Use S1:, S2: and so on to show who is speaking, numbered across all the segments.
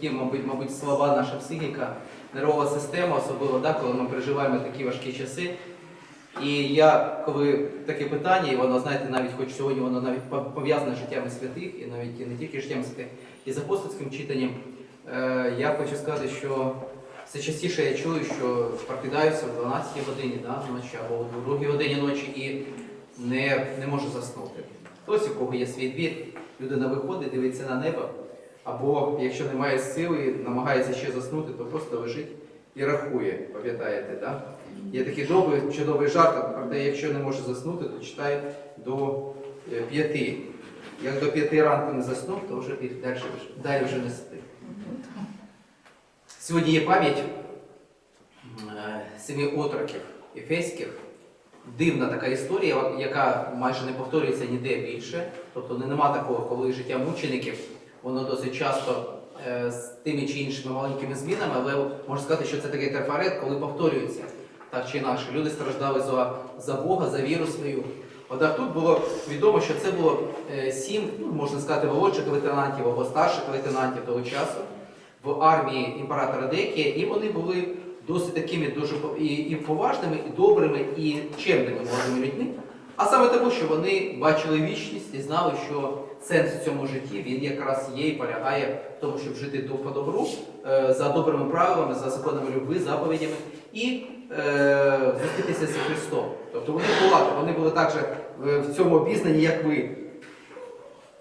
S1: Такі, мабуть, мабуть, слова, наша психіка, нервова система, особливо да, коли ми переживаємо такі важкі часи. І я, коли таке питання, і воно, знаєте, навіть хоч сьогодні воно навіть по- пов'язане з життями святих, і навіть і не тільки життям святих, і з апостольським читанням, е, я хочу сказати, що все частіше я чую, що прокидаюся в 12 годині да, ночі або в 2 годині ночі і не, не можу заснути. Хтось, у кого є свій двір, людина виходить, дивиться на небо, або якщо немає сили, намагається ще заснути, то просто лежить і рахує, пам'ятаєте, да? Є такий добрий, чудовий жарт, правда, якщо не може заснути, то читає до е, п'яти. Як до п'яти ранку не заснув, то вже далі, далі вже не спить. Сьогодні є пам'ять е, семи отроків ефеських. Дивна така історія, яка майже не повторюється ніде більше. Тобто не- нема такого, коли життя мучеників, воно досить часто е, з тими чи іншими маленькими змінами, але можна сказати, що це такий трафарет, коли повторюється так чи інакше. Люди страждали за, за Бога, за віру свою. Однак тут було відомо, що це було е, сім, ну, можна сказати, молодших лейтенантів або старших лейтенантів того часу в армії імператора Декія, і вони були досить такими дуже і, і поважними, і добрими, і чемними молодими людьми. А саме тому, що вони бачили вічність і знали, що сенс в цьому житті він якраз є і полягає в тому, щоб жити до по добру, е, за добрими правилами, за законами любви, заповідями і е, зустрітися з Христом. Тобто вони були, вони були також в цьому обізнані, як ви.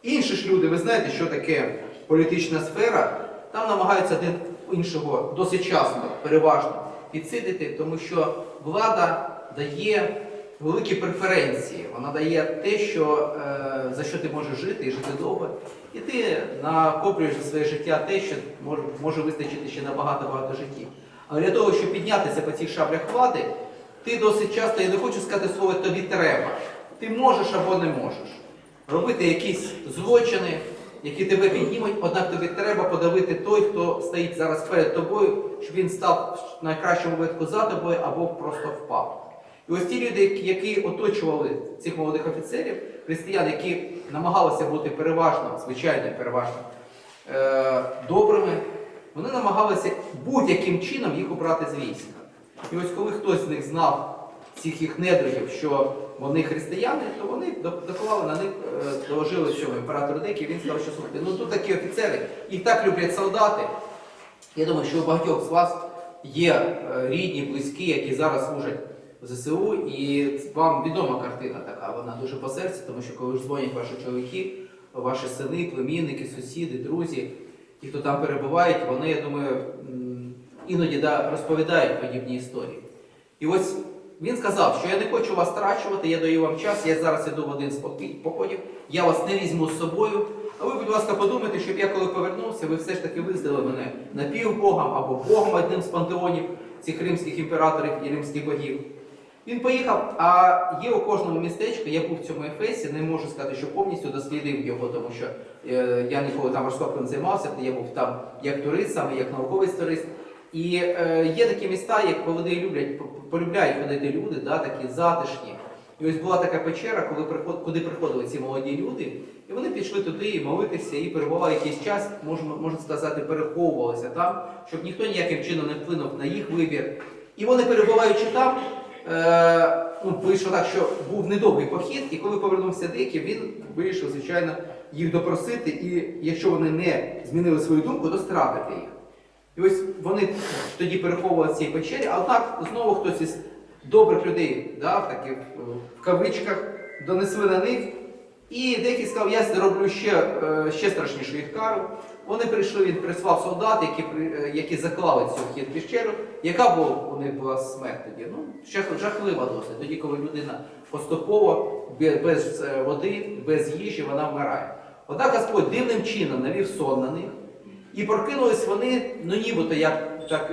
S1: Інші ж люди, ви знаєте, що таке політична сфера, там намагаються один іншого досить часто, переважно підсидити, тому що влада дає великі преференції. Вона дає те, що, е, за що ти можеш жити і жити довго. І ти накоплюєш за своє життя те, що може, вистачити ще на багато-багато життів. Але для того, щоб піднятися по цих шаблях влади, ти досить часто, я не хочу сказати слово тобі треба. Ти можеш або не можеш робити якісь злочини, які тебе піднімуть, однак тобі треба подавити той, хто стоїть зараз перед тобою, щоб він став в найкращому випадку за тобою або просто впав. І ось ті люди, які- оточували цих молодих офіцерів, християн, які намагалися бути переважно, звичайно, переважно е, добрими, вони намагалися будь-яким чином їх обрати з війська. І ось коли хтось з них знав цих їх недругів, що вони християни, то вони до- доклали на них, е, доложили цьому імператору Декі, він сказав, що слухайте, ну тут такі офіцери, їх так люблять солдати. Я думаю, що у багатьох з вас є е, рідні, близькі, які зараз служать ЗСУ, і вам відома картина така, вона дуже по серці, тому що коли ж дзвонять ваші чоловіки, ваші сини, племінники, сусіди, друзі, ті, хто там перебувають, вони, я думаю, іноді да, розповідають подібні історії. І ось він сказав, що я не хочу вас страчувати, я даю вам час, я зараз іду в один з походів, я вас не візьму з собою. А ви, будь ласка, подумайте, щоб я коли повернувся, ви все ж таки визнали мене напівбогом або Богом одним з пантеонів цих римських імператорів і римських богів. Він поїхав, а є у кожному містечку, я був в цьому Ефесі, не можу сказати, що повністю дослідив його, тому що е, я ніколи там розкопком не займався, я був там як турист, саме як науковий турист. І е, є такі міста, як вони люблять, полюбляють ходити люди, да, такі затишні. І ось була така печера, коли приход, куди приходили ці молоді люди, і вони пішли туди молитися і перебували якийсь час, можна, можна сказати, переховувалися там, щоб ніхто ніяким чином не вплинув на їх вибір. І вони, перебуваючи там, е, ну, вийшло так, що був недовгий похід, і коли повернувся деякі, він вирішив, звичайно, їх допросити, і якщо вони не змінили свою думку, то стратити їх. І ось вони тоді переховували цій печері, а однак знову хтось із добрих людей, да, таких е, в кавичках, донесли на них. І деякий сказав, я зроблю ще, е, ще страшнішу їх кару. Вони прийшли, він прислав солдат, які, е, які заклали цю вхід в пещеру. Яка була у них була смерть тоді? Ну, жахлива досить. Тоді, коли людина поступово, без е, води, без їжі, вона вмирає. Однак Господь дивним чином навів сон на них. І прокинулись вони, ну нібито як так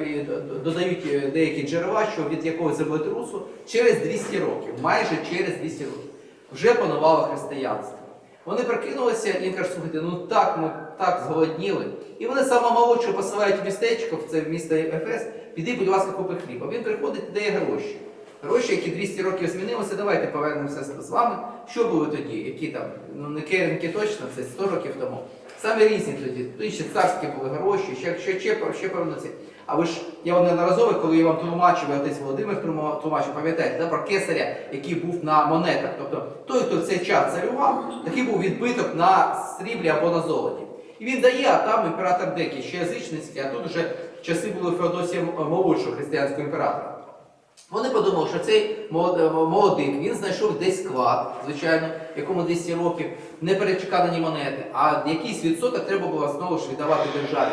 S1: додають е, деякі джерела, що від якогось землетрусу через 200 років, майже через 200 років, вже панувало християнство. Вони прокинулися і каже, слухайте, ну так, ми так зголодніли. І вони молодшого посилають в містечко, в місто Ефес, піди, будь ласка, купи хліб. Він приходить і дає гроші. Гроші, які 200 років змінилися, давайте повернемося з вами. Що було тоді? Які там, ну не керенки точно, це 100 років тому. Саме різні тоді. Тоді ще царські були гроші, ще, ще, ще, ще певно ці. А ви ж, я неодноразово, коли я вам тлумачив, отець Володимир тлумачив, пам'ятаєте, да, про кесаря, який був на монетах. Тобто той, хто в цей час царював, такий був відбиток на сріблі або на золоті. І він дає, а там імператор Декій, ще язичницький, а тут вже часи були Феодосія молодшого християнського імператора. Вони подумали, що цей молод- молодик він знайшов десь склад, звичайно, якому 200 років, не перечекані монети, а якийсь відсоток треба було знову ж віддавати державі.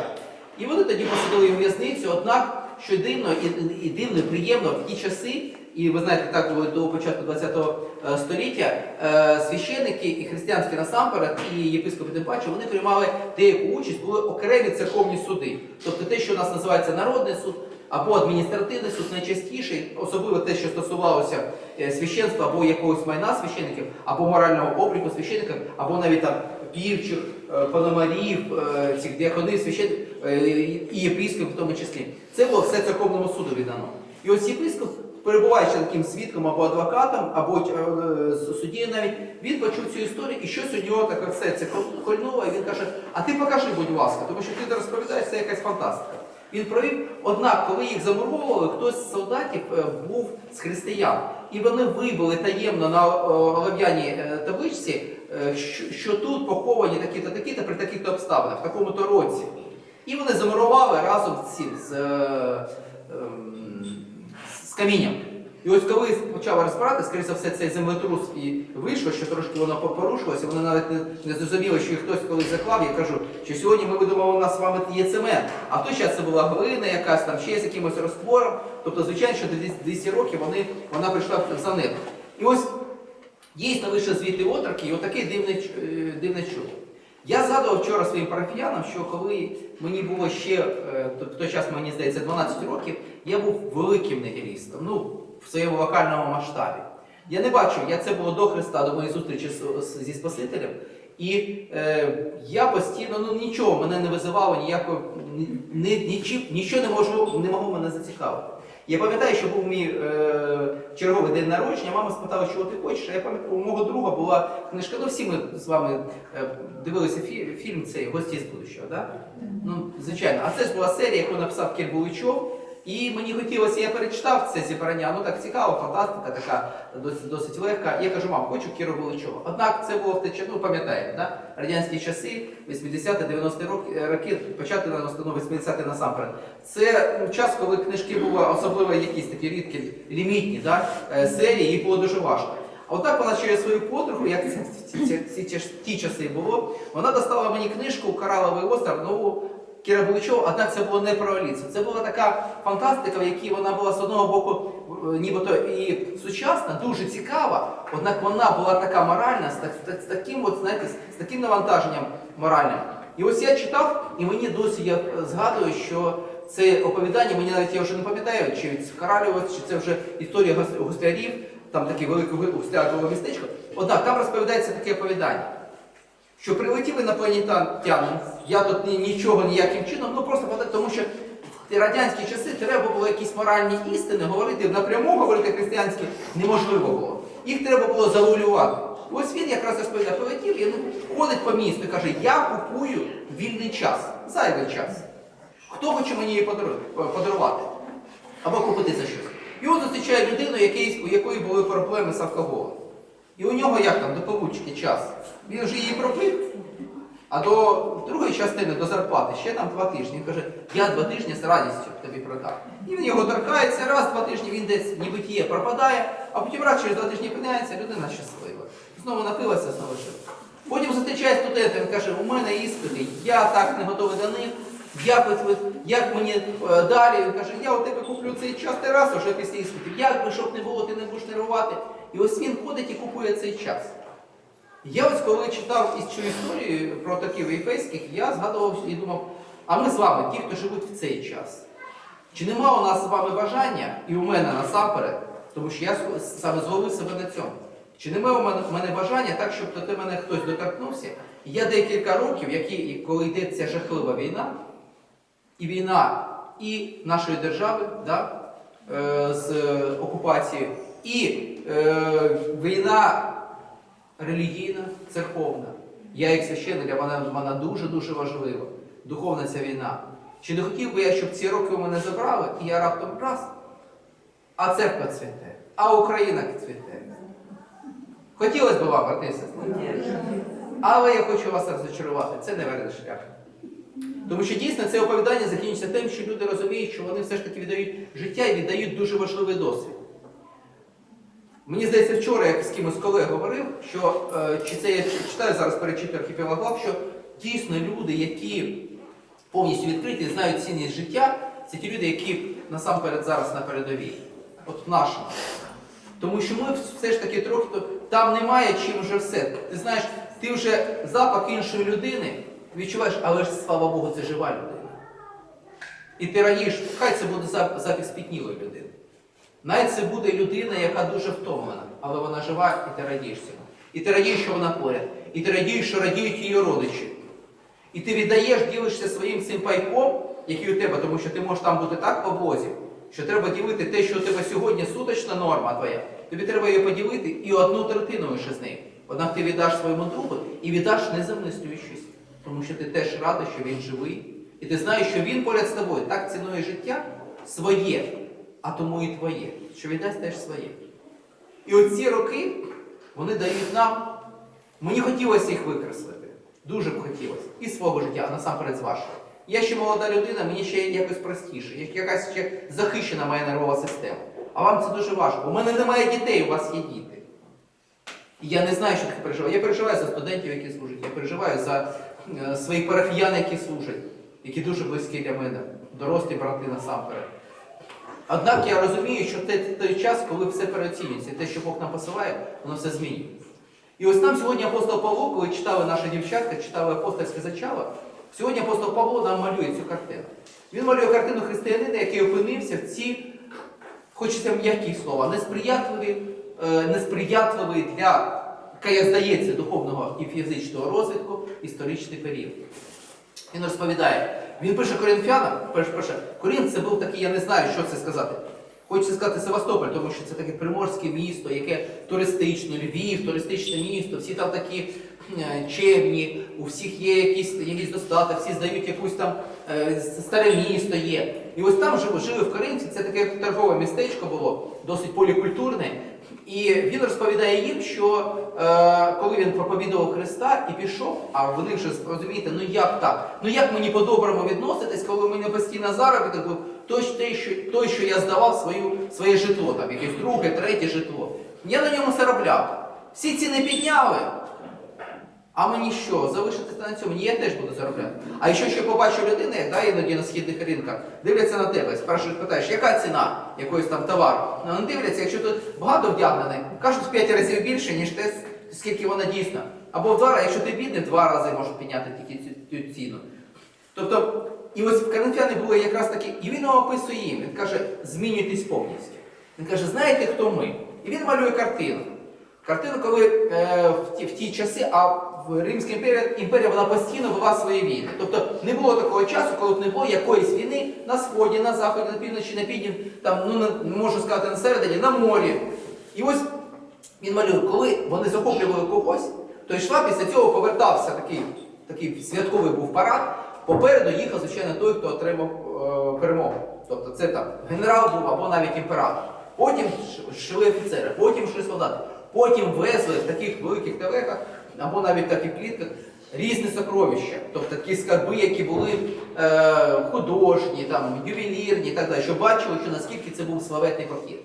S1: І вони тоді посадили в в'язницю, однак, що дивно і, і дивно, і приємно в ті часи, і ви знаєте, так було до початку ХХ століття, е, священники і християнські насамперед, і єпископи тим паче, вони приймали деяку участь, були окремі церковні суди. Тобто те, що у нас називається народний суд, або адміністративний суд найчастіше, особливо те, що стосувалося е, священства або якогось майна священиків, або морального обліку священиків, або навіть там півчих, е, пономарів, е, цих діаконів, священиків і єпископів в тому числі. Це було все церковному суду віддано. І ось єпископ, перебуваючи таким свідком або адвокатом, або е, суддєю навіть, він почув цю історію, і щось у нього таке все це кольнуло, і він каже: А ти покажи, будь ласка, тому що ти розповідаєш, це якась фантастика. Він провів, однак, коли їх замуровували, хтось з солдатів е, був з християн. І вони вибили таємно на е, олов'яній е, табличці, е, що, що тут поховані такі-то, такі-то при таких-то обставинах, в такому-то році. І вони замурували разом з цим, з, е, ем, з камінням. І ось коли почали розбирати, скоріше за все, цей землетрус і вийшло, що трошки воно порушилося, вони навіть не, не зрозуміли, що їх хтось колись заклав. Я кажу, що сьогодні ми видумали, у нас з вами є цемент, а в той час це була глина якась там ще з якимось розтвором. Тобто, звичайно, що до 200 років вони, вона прийшла в занеп. І ось дійсно вийшли звідти отроки, і отакий дивний, е, дивне чудо. Я згадував вчора своїм парафіянам, що коли мені було ще, е, в той час, мені здається, 12 років, я був великим нігілістом, ну, в своєму локальному масштабі. Я не бачив, я це було до Христа, до моєї зустрічі зі Спасителем. І е, я постійно, ну нічого мене не визивало, ніякого, ні, ні, нічого не можу, не могло мене зацікавити. Я пам'ятаю, що був мій е, черговий день народження, мама спитала, чого ти хочеш. А я пам'ятаю, у мого друга була книжка. Ну всі ми з вами е, дивилися фі- фільм цей Гості з будущого. Да? Ну, звичайно, а це ж була серія, яку написав Кір Буличов. І мені хотілося, я перечитав це зібрання, ну так цікаво, фантастика така, досить, досить легка. Я кажу, мам, хочу Кіру Буличова. Однак це було в те ну пам'ятаєте, да? радянські часи, 80-90 роки, роки, почати на ну, 80-ті насамперед. Це ну, час, коли книжки були особливо якісь такі рідкі, лімітні да? е, серії, їх було дуже важко. А отак вона через свою подругу, як це ж- ті часи було, вона достала мені книжку Кораловий остров, нову Кіра Буличова, однак це було не про Алісу. Це була така фантастика, в якій вона була з одного боку е, нібито і сучасна, дуже цікава, однак вона була така моральна, з, з з таким, от, знаєте, з- таким навантаженням моральним. І ось я читав, і мені досі я е, згадую, що це оповідання, мені навіть я вже не пам'ятаю, чи Каралєва, чи це вже історія гос- гуслярів, там таке велике гусляркове містечко. Однак там розповідається таке оповідання що прилетів інопланетянин, я тут нічого ніяким чином, ну просто тому що в радянські часи треба було якісь моральні істини говорити напряму, говорити християнські неможливо було. Їх треба було завуалювати. Ось він якраз розповідає, полетів і ходить по місту і каже, я купую вільний час, зайвий час. Хто хоче мені її подарувати? Або купити за щось. От зустрічає людину, у якої були проблеми з алкоголем. І у нього як там до получки час? Він вже її пропив, а до другої частини, до зарплати, ще там два тижні. Він каже, я два тижні з радістю тобі продав. І він його торкається, раз, два тижні він десь нібитіє пропадає, а потім раз через два тижні пиняється, людина щаслива. Знову напилася, знову жив. Потім зустрічає студента, він каже, у мене іспити, я так не готовий до них. Як, як мені е, далі? Він каже, я у тебе куплю цей час ти раз уже після іспитів. Як би щоб не було, ти не будеш нервувати. І ось він ходить і купує цей час. Я ось коли читав із цю історію про таких єфейських, я згадував і думав, а ми з вами, ті, хто живуть в цей час. Чи нема у нас з вами бажання, і у мене насамперед, тому що я саме зловив себе на цьому. Чи нема у мене, мене бажання так, щоб до мене хтось доторкнувся? І я декілька років, які, коли йде ця жахлива війна, і війна і нашої держави да, е, з окупацією, і е, війна релігійна, церковна. Я як священник, для мене вона дуже-дуже важлива. Духовна ця війна. Чи не хотів би я, щоб ці роки у мене забрали, і я раптом раз, а церква цвіте, а Україна цвіте. Хотілося б вам, брати. Але я хочу вас розчарувати, це неверний шлях. Тому що дійсно це оповідання закінчиться тим, що люди розуміють, що вони все ж таки віддають життя і віддають дуже важливий досвід. Мені здається, вчора я з кимось колег говорив, що е, чи це я читаю зараз перечитую архіпелаг глав, що дійсно люди, які повністю відкриті, знають цінність життя, це ті люди, які насамперед зараз на передовій. От в нашому. Тому що ми все ж таки трохи там немає чим вже все. Ти знаєш, ти вже запах іншої людини відчуваєш, але ж слава Богу, це жива людина. І ти раніш, хай це буде зап- запах спітнілої людини. Навіть це буде людина, яка дуже втомлена, але вона жива, і ти радієш цьому. І ти радієш, що вона поряд. І ти радієш, що радіють її родичі. І ти віддаєш, ділишся своїм цим пайком, який у тебе, тому що ти можеш там бути так в облозі, що треба ділити те, що у тебе сьогодні суточна норма твоя. Тобі треба її поділити і одну третину ще з неї. Однак ти віддаш своєму другу і віддаш не замислюючись, тому що ти теж радий, що він живий. І ти знаєш, що він поряд з тобою так цінує життя своє, а тому і твоє, що віддасть теж своє. І оці роки вони дають нам. Мені хотілося їх викреслити. Дуже б хотілося. І свого життя, а насамперед з вашого. Я ще молода людина, мені ще якось простіше, якась ще захищена моя нервова система. А вам це дуже важко. У мене немає дітей, у вас є діти. І я не знаю, що таке переживаю. Я переживаю за студентів, які служать. Я переживаю за е, своїх парафіян, які служать, які дуже близькі для мене, дорослі брати насамперед. Однак я розумію, що це той час, коли все переоцінюється, те, що Бог нам посилає, воно все змінюється. І ось нам сьогодні апостол Павло, коли читали наша дівчатка, читали апостольське зачало, сьогодні апостол Павло нам малює цю картину. Він малює картину християнина, який опинився в цій, хочеться м'які слова, несприятливі, е, несприятливий для, яка, як здається, духовного і фізичного розвитку історичний період. Він розповідає, він пише коринфянам, перш пише, Коринф це був такий, я не знаю, що це сказати. Хочеться сказати Севастополь, тому що це таке приморське місто, яке туристичне, Львів, туристичне місто, всі там такі е, чемні, у всіх є якісь, якісь достаток, всі здають якусь там е, старе місто є. І ось там жили, в Коринфі, це таке торгове містечко було, досить полікультурне. І він розповідає їм, що е, коли він проповідував Христа і пішов, а вони вже розумієте, ну як так? Ну як мені по-доброму відноситись, коли мені постійно заробіток той, той, що, той, що я здавав свою, своє житло, там якесь друге, третє житло. Я на ньому заробляв. Всі ціни підняли. А мені що, залишитися на цьому? Ні, я теж буду заробляти. А якщо ще побачу людину, да, іноді на східних ринках, дивляться на тебе, спрашують, питаєш, яка ціна якогось там товару? Ну, вони дивляться, якщо тут багато вдягнений, кажуть в 5 разів більше, ніж те, скільки вона дійсна. Або в два рази, якщо ти бідний, в два рази можуть підняти тільки цю, цю ціну. Тобто, і ось в Коринфяни були якраз такі, і він описує їм, він каже, змінюйтесь повністю. Він каже, знаєте, хто ми? І він малює картину. Картину, коли е, в, ті, в ті часи, а в Римській імперії імперія вона постійно вела свої війни. Тобто не було такого часу, коли б не було якоїсь війни на сході, на заході, на півночі, на півдні, там, ну не можу сказати на середині, на морі. І ось він малює, коли вони захоплювали когось, то йшла після цього повертався такий, такий святковий був парад. Попереду їхав, звичайно, той, хто отримав е, перемогу. Тобто це там генерал був або навіть імператор. Потім ш- йшли офіцери, потім йшли солдати. Потім везли в таких великих телегах або навіть в таких клітках різні сокровища, тобто такі скарби, які були е, художні, там, ювелірні і так далі, щоб бачили, що наскільки це був славетний похід.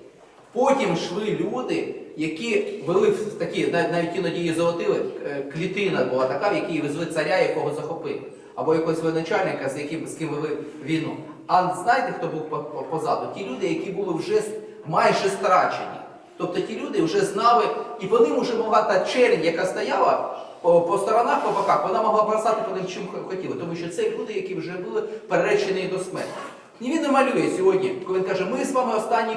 S1: Потім йшли люди, які вели в такі, навіть іноді її золотили, е, клітина була така, в якій везли царя, якого захопили, або якогось воєначальника, з яким з ким вели війну. А знаєте, хто був по- по- позаду? Ті люди, які були вже майже страчені. Тобто ті люди вже знали, і по ним вже могла та чернь, яка стояла по, по сторонах, по боках, вона могла бросати по ним чим хотіла, тому що це люди, які вже були переречені до смерті. І він не малює сьогодні, коли він каже, ми з вами останні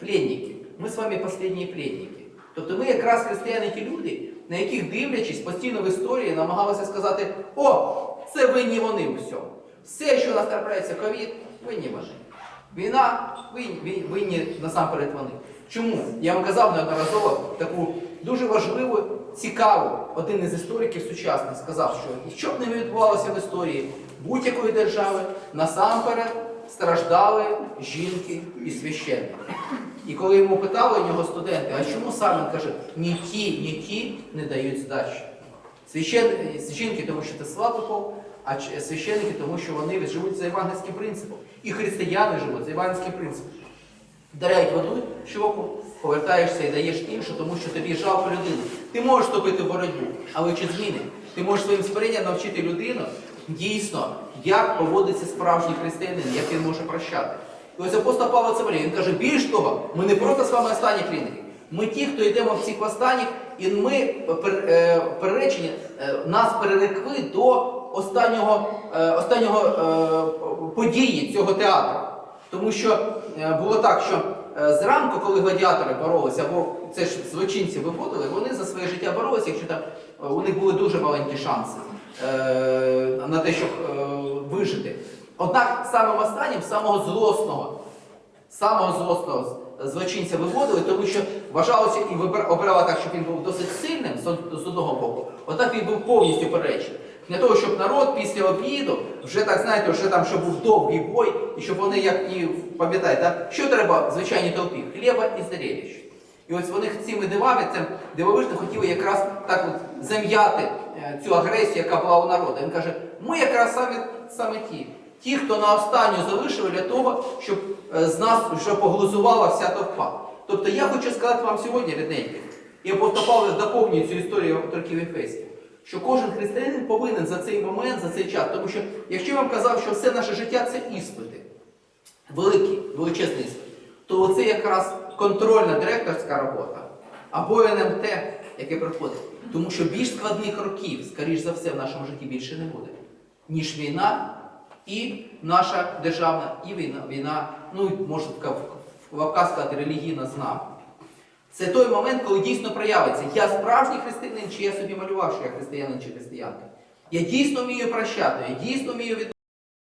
S1: пленники, ми з вами останні пленники. Тобто ми якраз християни ті люди, на яких дивлячись постійно в історії, намагалися сказати, о, це винні вони у всьому. Все, що у нас трапляється ковід, винні вони. Війна, винні, винні насамперед вони. Чому? Я вам казав неодноразово таку дуже важливо, цікаво, один із істориків сучасних сказав, що що б не відбувалося в історії будь-якої держави, насамперед страждали жінки і священники. І коли йому питали у нього студенти, а чому саме він каже, ні ті, ні ті не дають здачі. Священ... Жінки, тому що це слабий а священники, тому що вони живуть за євангельським принципом. І християни живуть за євангельським принципом. Даряють воду щоку, повертаєшся і даєш іншу, тому що тобі жалко людину. Ти можеш вступити боротьбу, але чи зміни? Ти можеш своїм сприйням навчити людину дійсно, як поводиться справжній християнин, як він може прощати. І ось апостол Павло це він каже, більш того, ми не просто з вами останні кліники. Ми ті, хто йдемо в цих останніх, і ми е, переречені, е, нас перерекли до останнього, е, останнього події цього театру. Тому що було так, що е, зранку, коли гладіатори боролися, або це ж злочинці виходили, вони за своє життя боролися, якщо там е, у них були дуже маленькі шанси е, на те, щоб е, вижити. Однак самим останнім, самого злосного, самого злосного злочинця виводили, тому що вважалося і вибра- так, щоб він був досить сильним з одного боку. Отак він був повністю перечений. Для того, щоб народ після обіду, вже так знаєте, вже там, щоб був довгий бой, і щоб вони, як і пам'ятаєте, що треба звичайній толпі? Хліба і зрелищ. І ось вони цими дивами, цим дивовижно хотіли якраз так от зам'яти е, цю агресію, яка була у народу. Він каже, ми якраз саме, саме ті. Ті, хто на останню залишили для того, щоб е, з нас вже поглузувала вся толпа. Тобто я хочу сказати вам сьогодні, рідненькі, і апостол Павло цю історію авторків Ефесів, що кожен християнин повинен за цей момент, за цей час, тому що якщо я вам казав, що все наше життя це іспити, великий, величезний іспит, то це якраз контрольна директорська робота або НМТ, яке приходить. Тому що більш складних років, скоріш за все, в нашому житті більше не буде, ніж війна і наша державна, і війна, війна ну, можна в- сказати, релігійна знак. Це той момент, коли дійсно проявиться, я справжній християнин, чи я собі малював, що я християнин чи християнка. Я дійсно вмію прощати, я дійсно вмію від